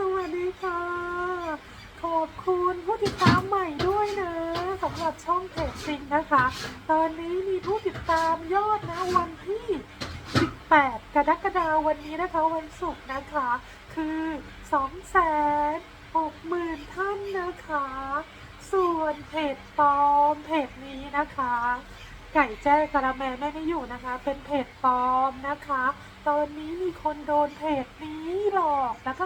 สวัสดีค่ะ ขอบคุณผู้ติดตามใหม่ด้วยนะสำหรับช่องเพจจริงนะคะ ตอนนี้มีผู้ติดตามยอดนะวันที่ 18 กรกฎาคมวันนี้นะคะวันศุกร์นะคะ คือ2 6 0 0 0 0ท่านนะคะ ส่วนเพจปลอมเพจนี้นะคะไก่แจ้กระแมแม่ไม่อยู่นะคะ เป็นเพจปลอมนะคะ ตอนนี้มีคนโดนเพจนี้หล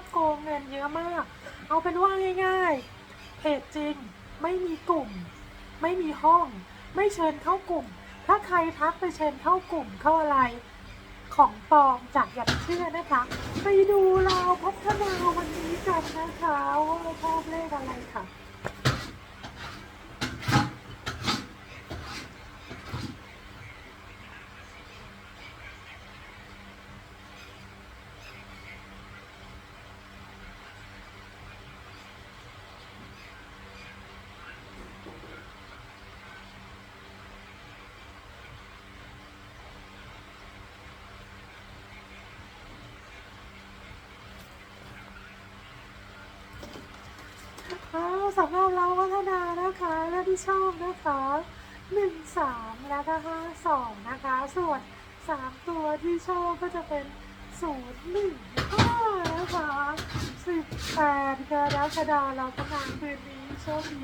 ก็โกงเงินเยอะมาก เอาเป็นว่าง่าย ๆ เพจจริง ไม่มีกลุ่ม ไม่มีห้อง ไม่เชิญเข้ากลุ่ม ถ้าใครทักไปเชิญเข้ากลุ่มเข้าอะไร ของปลอมจากอย่าไปเชื่อนะคะ ไปดูเราพัฒนาวันนี้กันนะคะว่าชอบเลขอะไรค่ะ อ้าว สำหรับเราวัฒนานะคะและที่ชอบนะคะหนึ่งสามแล้วก็ห้าสองนะคะ ส่วนสามตัวที่ชอบก็จะเป็นศูนย์หนึ่งห้านะคะสิบแปดกรกฎาคมเราประงาคืนนี้โชคดี